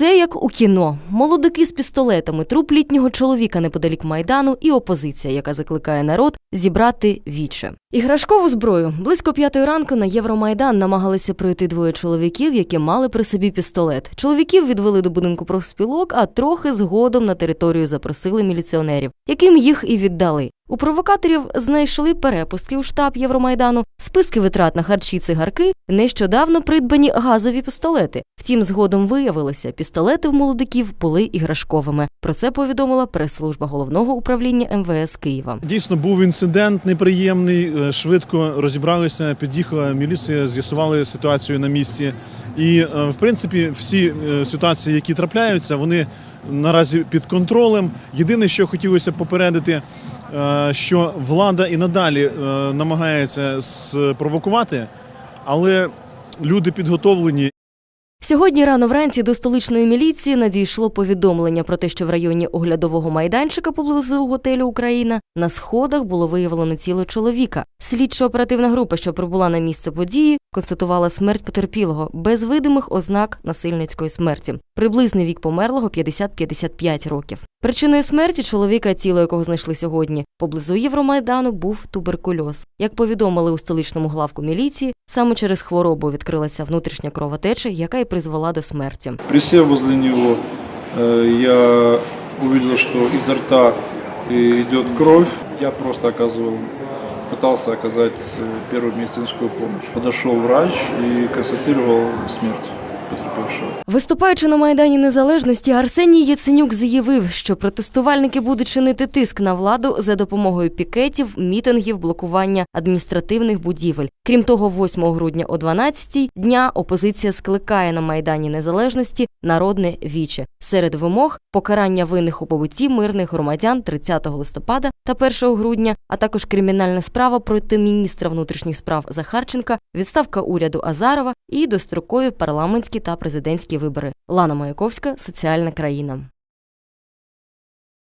Все як у кіно. Молодики з пістолетами, труп літнього чоловіка неподалік майдану і опозиція, яка закликає народ зібрати віче. Іграшкову зброю близько п'ятої ранку на Євромайдан намагалися пройти двоє чоловіків, які мали при собі пістолет. Чоловіків відвели до будинку профспілок, а трохи згодом на територію запросили міліціонерів, яким їх і віддали. У провокаторів знайшли перепустки у штаб Євромайдану, списки витрат на харчі цигарки, нещодавно придбані газові пістолети. Втім, згодом виявилося, пістолети в молодиків були іграшковими. Про це повідомила прес-служба головного управління МВС Києва. Дійсно, був інцидент неприємний. Е, Швидко розібралися, під'їхала міліція, з'ясували ситуацію на місці. І, е, в принципі, всі е, ситуації, які трапляються, вони наразі під контролем. Єдине, що хотілося попередити, що влада і надалі намагається спровокувати, але люди підготовлені Сьогодні рано вранці до столичної міліції надійшло повідомлення про те, що в районі оглядового майданчика поблизу готелю Україна на сходах було виявлено тіло чоловіка. Слідчо-оперативна група, що прибула на місце події, констатувала смерть потерпілого без видимих ознак насильницької смерті. Приблизний вік померлого 50-55 років. Причиною смерті чоловіка, тіло якого знайшли сьогодні, поблизу Євромайдану був туберкульоз. Як повідомили у столичному главку міліції, саме через хворобу відкрилася внутрішня кровотеча, яка й призвела до смерті. Присев возле него, э, я увидел, что изо рта э, идет кровь. Я просто оказывал, пытался оказать э, первую медицинскую помощь. Подошел врач и констатировал смерть потерпевшего. Виступаючи на майдані незалежності, Арсеній Яценюк заявив, що протестувальники будуть чинити тиск на владу за допомогою пікетів, мітингів, блокування адміністративних будівель. Крім того, 8 грудня о 12 дня опозиція скликає на майдані незалежності народне віче. Серед вимог покарання винних у побутті мирних громадян 30 листопада та 1 грудня, а також кримінальна справа проти міністра внутрішніх справ Захарченка, відставка уряду Азарова і дострокові парламентські та президентські вибори. Лана Маяковська, соціальна країна.